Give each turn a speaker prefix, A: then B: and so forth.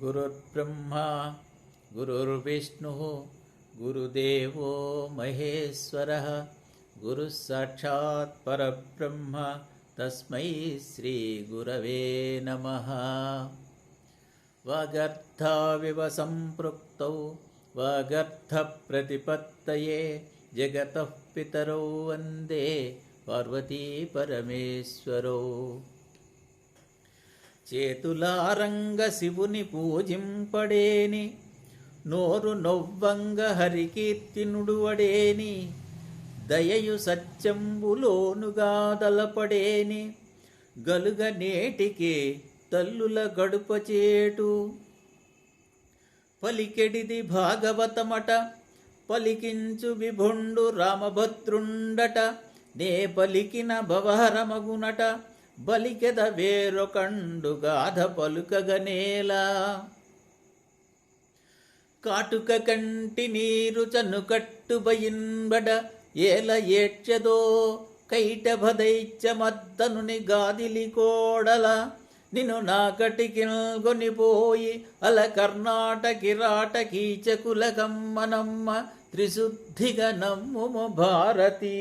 A: गुरुर्ब्रह्मा, गुरुर्विष्णुः, गुरुदेवो महेश्वरः गुरुः परब्रह्म, तस्मै श्रीगुरवे नमः। वगर्थाविव सम्पृक्तौ वगर्थप्रतिपत्तये, जगतः पितरौ वंदे पार्वतीपरमेश्वरौ చేతులారంగ శివుని పూజింపడేని. నోరు నొవ్వంగ హరికీర్తినుడువడేని దయయు సత్యంబులోనుగా దలపడేని గలుగ నేటికి తల్లుల గడుపచేటు పలికెడిది భాగవతమట పలికించు విభుండు రామభద్రుండట నే పలికిన భవహరమగునట. బలికెద వేరొకండు గాథ పలుకగనేలా కాటుక కంటి నీరు చన్నుకట్టు బయింబడ ఏల ఏడ్చెదో కైటభదైత్య మద్దనుని గాదిలి కోడల. నిను నాకటికి గొనిపోయి అల కర్ణాటకిరాట కీచకుల కమ్మనమ్మ త్రిశుద్ధిగా నమ్ముము భారతీ.